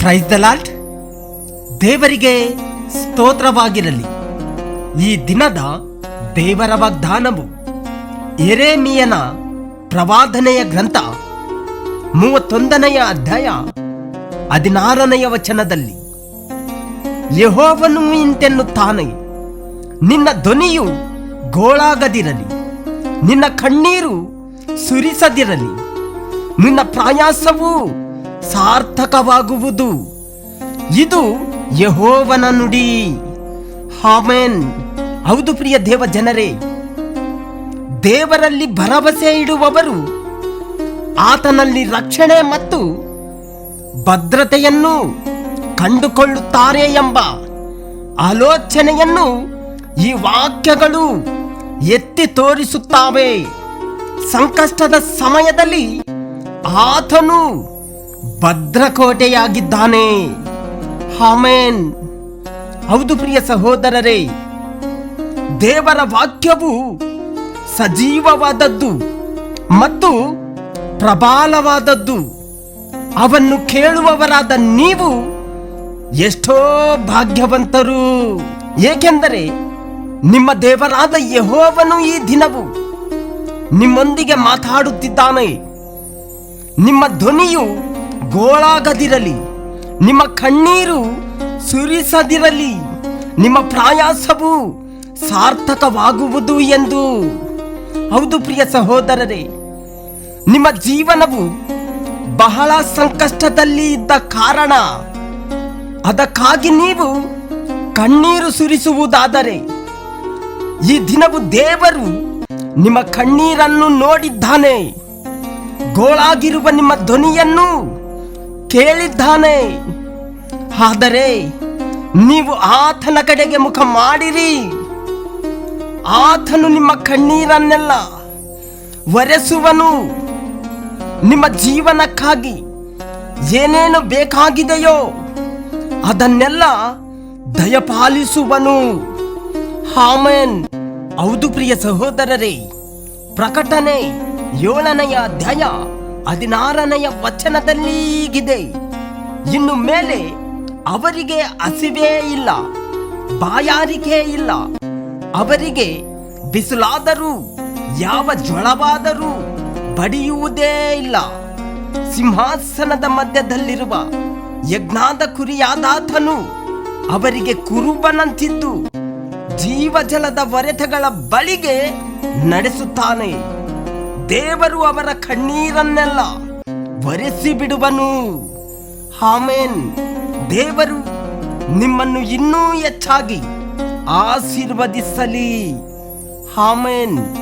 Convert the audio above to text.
Praise the ಲಾಲ್ಟ್ ದೇವರಿಗೆ ಸ್ತೋತ್ರವಾಗಿರಲಿ. ಈ ದಿನದ ದೇವರ ವಾಗ್ದಾನವು ಎರೇಮಿಯನ ಪ್ರವಾದನೆಯ ಗ್ರಂಥ ಮೂವತ್ತೊಂದನೆಯ ಅಧ್ಯಾಯ ಹದಿನಾರನೆಯ ವಚನದಲ್ಲಿ. ಯಹೋವನು ಇಂತೆನ್ನುತ್ತಾನೆ, ನಿನ್ನ ಧ್ವನಿಯು ಗೋಳಾಗದಿರಲಿ, ನಿನ್ನ ಕಣ್ಣೀರು ಸುರಿಸದಿರಲಿ. ನಿನ್ನ ಪ್ರಯಾಸವು ಸಾರ್ಥಕವಾಗುವುದು. ಇದು ಯಹೋವನ ನುಡಿ. ಹಾಮೇನ್ ಹೌದು ಪ್ರಿಯ ದೇವ ಜನರೇ ದೇವರಲ್ಲಿ ಭರವಸೆ ಇಡುವವರು ಆತನಲ್ಲಿ ರಕ್ಷಣೆ ಮತ್ತು ಭದ್ರತೆಯನ್ನು ಕಂಡುಕೊಳ್ಳುತ್ತಾರೆ ಎಂಬ ಆಲೋಚನೆಯನ್ನು ಈ ವಾಕ್ಯಗಳು ಎತ್ತಿ ತೋರಿಸುತ್ತಾವೆ. ಸಂಕಷ್ಟದ ಸಮಯದಲ್ಲಿ ಆತನು ಭದ್ರಕೋಟೆಯಾಗಿದ್ದಾನೆ. ಹಾಮೇನ್ ಹೌದು ಪ್ರಿಯ ಸಹೋದರರೇ, ದೇವರ ವಾಕ್ಯವು ಸಜೀವವಾದದ್ದು ಮತ್ತು ಪ್ರಬಲವಾದದ್ದು. ಅವನ್ನು ಕೇಳುವವರಾದ ನೀವು ಎಷ್ಟೋ ಭಾಗ್ಯವಂತರು. ಏಕೆಂದರೆ ನಿಮ್ಮ ದೇವರಾದ ಯಹೋವನು ಈ ದಿನವು ನಿಮ್ಮೊಂದಿಗೆ ಮಾತಾಡುತ್ತಿದ್ದಾನೆ. ನಿಮ್ಮ ಧ್ವನಿಯು ಗೋಳಾಗದಿರಲಿ, ನಿಮ್ಮ ಕಣ್ಣೀರು ಸುರಿಸದಿರಲಿ, ನಿಮ್ಮ ಪ್ರಾಯಾಸವು ಸಾರ್ಥಕವಾಗುವುದು ಎಂದು. ಹೌದು ಪ್ರಿಯ ಸಹೋದರರೇ, ನಿಮ್ಮ ಜೀವನವು ಬಹಳ ಸಂಕಷ್ಟದಲ್ಲಿ ಇದ್ದ ಕಾರಣ. ಅದಕ್ಕಾಗಿ ನೀವು ಕಣ್ಣೀರು ಸುರಿಸುವುದಾದರೆ, ಈ ದಿನವು ದೇವರು ನಿಮ್ಮ ಕಣ್ಣೀರನ್ನು ನೋಡಿದ್ದಾನೆ. ಗೋಳಾಗಿರುವ ನಿಮ್ಮ ಧ್ವನಿಯನ್ನು ಕೇಳಿದ್ದಾನೆ. ಆದರೆ ನೀವು ಆತನ ಕಡೆಗೆ ಮುಖ ಮಾಡಿರಿ. ಆತನು ನಿಮ್ಮ ಕಣ್ಣೀರನ್ನೆಲ್ಲ ಒರೆಸುವನು. ನಿಮ್ಮ ಜೀವನಕ್ಕಾಗಿ ಏನೇನು ಬೇಕಾಗಿದೆಯೋ ಅದನ್ನೆಲ್ಲ ದಯಪಾಲಿಸುವನು. ಹಾಮೇನ್ ಹೌದು ಪ್ರಿಯ ಸಹೋದರರೇ ಪ್ರಕಟಣೆ ಏಳನೆಯ ಅಧ್ಯಾಯ ಹದಿನಾರನೆಯ ವಚನದಲ್ಲಿ ಹೀಗಿದೆ. ಇನ್ನು ಮೇಲೆ ಅವರಿಗೆ ಹಸಿವೇ ಇಲ್ಲ, ಬಾಯಾರಿಕೆ ಇಲ್ಲ. ಅವರಿಗೆ ಬಿಸಿಲಾದರೂ, ಯಾವ ಜ್ವಳವಾದರೂ ಬಡಿಯುವುದೇ ಇಲ್ಲ. ಸಿಂಹಾಸನದ ಮಧ್ಯದಲ್ಲಿರುವ ಯಜ್ಞಾದ ಕುರಿಯಾದಾತನು ಅವರಿಗೆ ಕುರುಬನಂತಿದ್ದು ಜೀವಜಲದ ಒರೆತಗಳ ಬಳಿಗೆ ನಡೆಸುತ್ತಾನೆ. ದೇವರು ಅವರ ಕಣ್ಣೀರನ್ನೆಲ್ಲ ಒರೆಸಿ ಬಿಡುವನು. ಹಾಮೇನ್ ದೇವರು ನಿಮ್ಮನ್ನು ಇನ್ನೂ ಹೆಚ್ಚಾಗಿ ಆಶೀರ್ವದಿಸಲಿ. ಹಾಮೇನ್